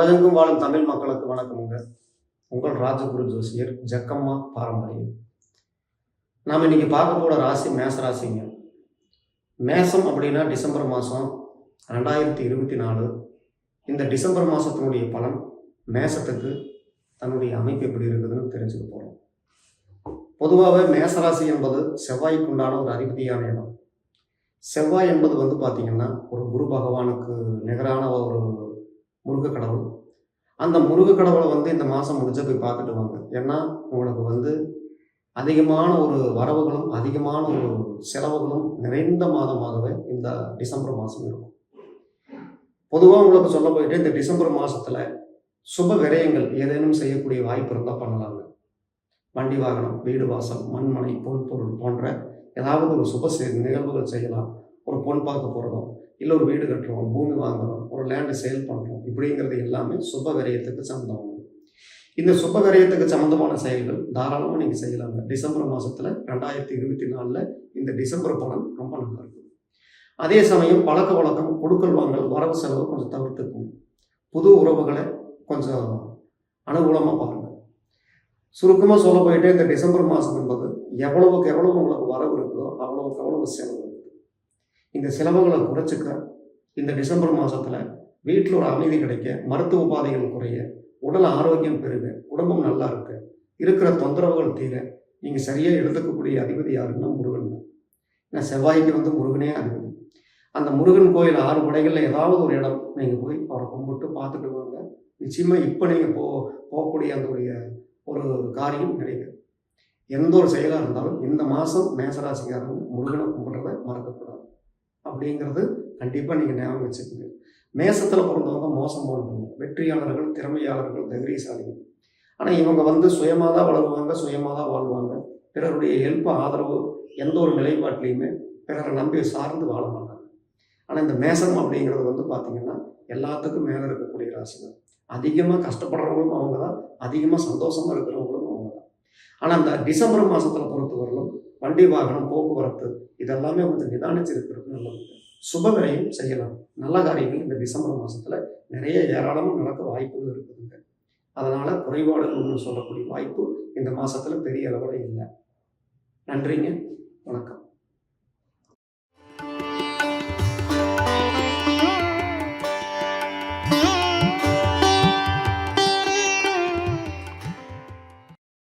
உலகெங்கும் வாழும் தமிழ் மக்களுக்கு வணக்கமுங்க. உங்கள் ராஜகுரு ஜோசியர் ஜக்கம்மா பாரம்பரியம். நாம் இன்னைக்கு பார்க்க போகிற ராசி மேச ராசிங்க. மேசம் அப்படின்னா டிசம்பர் மாதம் ரெண்டாயிரத்தி இருபத்தி நாலு. இந்த டிசம்பர் மாதத்தினுடைய பலன் மேசத்துக்கு தன்னுடைய அமைப்பு எப்படி இருக்குதுன்னு தெரிஞ்சுக்க போகிறோம் பொதுவாகவே மேசராசி என்பது செவ்வாய்க்கு உண்டான ஒரு அதிபதியான இடம். செவ்வாய் என்பது வந்து பார்த்திங்கன்னா ஒரு குரு பகவானுக்கு நிகரான ஒரு முருக கடவுள் அந்த முருக கடவுளை வந்து இந்த மாதம் முடிஞ்ச போய் பார்த்துட்டு வாங்க. ஏன்னா உங்களுக்கு வந்து அதிகமான ஒரு வரவுகளும் அதிகமான ஒரு செலவுகளும் நிறைந்த மாதமாகவே இந்த டிசம்பர் மாதம் இருக்கும். பொதுவாக உங்களுக்கு சொல்ல போயிட்டு இந்த டிசம்பர் மாதத்தில் சுப விரயங்கள் ஏதேனும் செய்யக்கூடிய வாய்ப்பு இருந்தால் பண்ணலாங்க. வண்டி வாகனம் வீடு வாசல் மண்மனை பொன் பொருள் போன்ற ஏதாவது ஒரு சுப செ- நிகழ்வுகள் செய்யலாம். ஒரு பொன் பார்க்க போகிறதும் இல்லை ஒரு வீடு கட்டுறோம் பூமி வாங்குறோம் ஒரு லேண்டை சேல் பண்ணுறோம் இப்படிங்கிறது எல்லாமே சுப விரயத்துக்கு சம்மந்தமானது இந்த சுப விரயத்துக்கு சம்மந்தமான செயல்கள் தாராளமாக நீங்கள் செய்யலாங்க. டிசம்பர் மாதத்தில் ரெண்டாயிரத்தி இருபத்தி நாலில் இந்த டிசம்பர் பலன் ரொம்ப நல்லா இருக்கும் அதே சமயம் பழக்க வழக்கம் கொடுக்கல் வாங்கல் வரவு செலவு கொஞ்சம் தவிர்த்துக்கும் புது உறவுகளை கொஞ்சம் அனுகூலமாக பாருங்கள் சுருக்கமாக சொல்ல போயிட்டு இந்த டிசம்பர் மாதம் என்பது எவ்வளவுக்கு எவ்வளவு உங்களுக்கு வரவு இருக்குதோ அவ்வளவுக்கு அவ்வளவு செலவு. இந்த செலவுகளை குறைச்சிக்க இந்த டிசம்பர் மாதத்தில் வீட்டில் ஒரு அமைதி கிடைக்க மருத்துவ உபாதைகள் குறைய உடல் ஆரோக்கியம் பெருக உடம்பும் நல்லா இருக்கு இருக்கிற தொந்தரவுகள் தீர நீங்கள் சரியாக எடுத்துக்கக்கூடிய அதிபதி யாருன்னா முருகன் தான். ஏன்னா செவ்வாய்க்கு வந்து முருகனே அதிபதி. அந்த முருகன் கோயில் ஆறு படைகளில் ஏதாவது ஒரு இடம் நீங்கள் போய் அவரை கும்பிட்டு பார்த்துட்டு வாங்க. நிச்சயமாக இப்போ நீங்கள் போ போகக்கூடிய அந்த ஒரு காரியம் நிறைவேறும் எந்த ஒரு செயலாக இருந்தாலும் இந்த மாதம் மேசராசிக்காரங்க முருகனை கும்பிட்றத மறக்கக்கூடாது. அப்படிங்கிறது கண்டிப்பாக நீங்கள் ஞாபகம் வச்சுக்கோங்க. மேசத்தில் பிறந்தவங்க மோசம் போனவங்க வெற்றியாளர்கள் திறமையாளர்கள் தைரியசாலிகள். ஆனால் இவங்க வந்து சுயமாக தான் வளருவாங்க சுயமாக தான் வாழ்வாங்க. பிறருடைய ஹெல்ப் ஆதரவு எந்த ஒரு நிலைப்பாட்டிலையுமே பிறரை நம்பி சார்ந்து வாழ மாட்டாங்க. ஆனால் இந்த மேசம் அப்படிங்கிறது வந்து பார்த்திங்கன்னா எல்லாத்துக்கும் மேலே இருக்கக்கூடிய ராசிகள். அதிகமாக கஷ்டப்படுறவங்களும் அவங்க தான் அதிகமாக சந்தோஷமாக இருக்கிறவங்களும் அவங்க தான் ஆனால் அந்த டிசம்பர் மாதத்தில் பொறுத்த வண்டி வாகனம் போக்குவரத்து இதெல்லாமே கொஞ்சம் நிதானிச்சிருக்கிறது நல்லது. சுப செய்யலாம். நல்ல காரியங்கள் இந்த டிசம்பர் மாதத்தில் நிறைய ஏராளமாக நடக்க வாய்ப்புகள் இருக்குதுங்க. அதனால் குறைபாடுகள் ஒன்று சொல்லக்கூடிய வாய்ப்பு இந்த மாதத்தில் பெரிய அளவில் இல்லை. நன்றிங்க. வணக்கம்.